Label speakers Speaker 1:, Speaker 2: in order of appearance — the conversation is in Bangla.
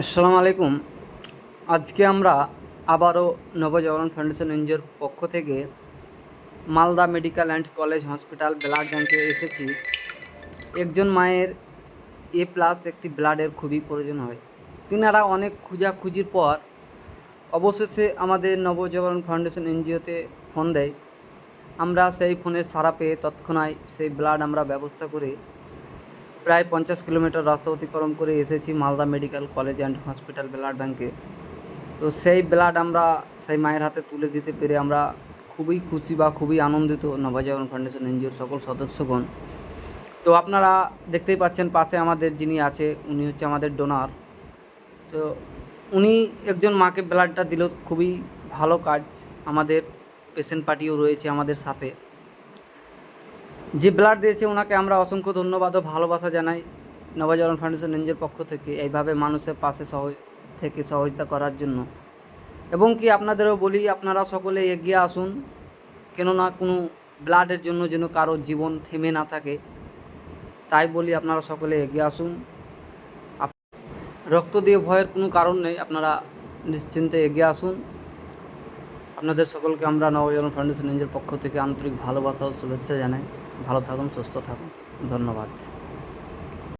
Speaker 1: আসসালামু আলাইকুম। আজকে আমরা আবারও নবজাগরণ ফাউন্ডেশন এনজিওর পক্ষ থেকে Malda medical and college hospital blood ব্যাংকে এসেছি। একজন মায়ের এ প্লাস একটি ব্লাডের খুবই প্রয়োজন হয়। তিনারা অনেক খোঁজাখুঁজির পর অবশেষে আমাদের নবজাগরণ ফাউন্ডেশন এনজিওতে ফোন দেয়। আমরা সেই ফোনের সাড়া পেয়ে তৎক্ষণাৎ সেই ব্লাড আমরা ব্যবস্থা করে প্রায় পঞ্চাশ কিলোমিটার রাস্তা অতিক্রম করে এসেছি Malda medical college and hospital blood ব্যাংকে। তো সেই ব্লাড আমরা, সেই মায়ের হাতে তুলে দিতে পেরে আমরা খুবই খুশি বা খুবই আনন্দিত নবজাগরণ ফাউন্ডেশন এনজিওর সকল সদস্যগণ। তো আপনারা দেখতেই পাচ্ছেন পাশে আমাদের যিনি আছে, উনি হচ্ছে আমাদের ডোনার। তো উনি একজন মাকে ব্লাডটা দিল খুবই ভালো কাজ আমাদের পেশেন্ট পার্টিও রয়েছে আমাদের সাথে। যে ব্লাড দিয়েছে ওনাকে আমরা অসংখ্য ধন্যবাদ ও ভালোবাসা জানাই। নবজাগরণ ফাউন্ডেশন এনজিওর পক্ষ থেকে এইভাবে মানুষের পাশে সহজ থেকে সহযোগিতা করার জন্য। এবং কি আপনাদেরও বলি, আপনারা সকলে এগিয়ে আসুন, কেননা কোনো ব্লাডের জন্য যেন কারোর জীবন থেমে না থাকে। তাই বলি আপনারা সকলে এগিয়ে আসুন। রক্ত দিয়ে ভয়ের কোনো কারণ নেই, আপনারা নিশ্চিন্তে এগিয়ে আসুন। আপনাদের সকলকে আমরা নবজন ফাউন্ডেশন নিজের পক্ষ থেকে আন্তরিক ভালোবাসা ও শুভেচ্ছা জানাই। ভালো থাকুন, সুস্থ থাকুন। ধন্যবাদ।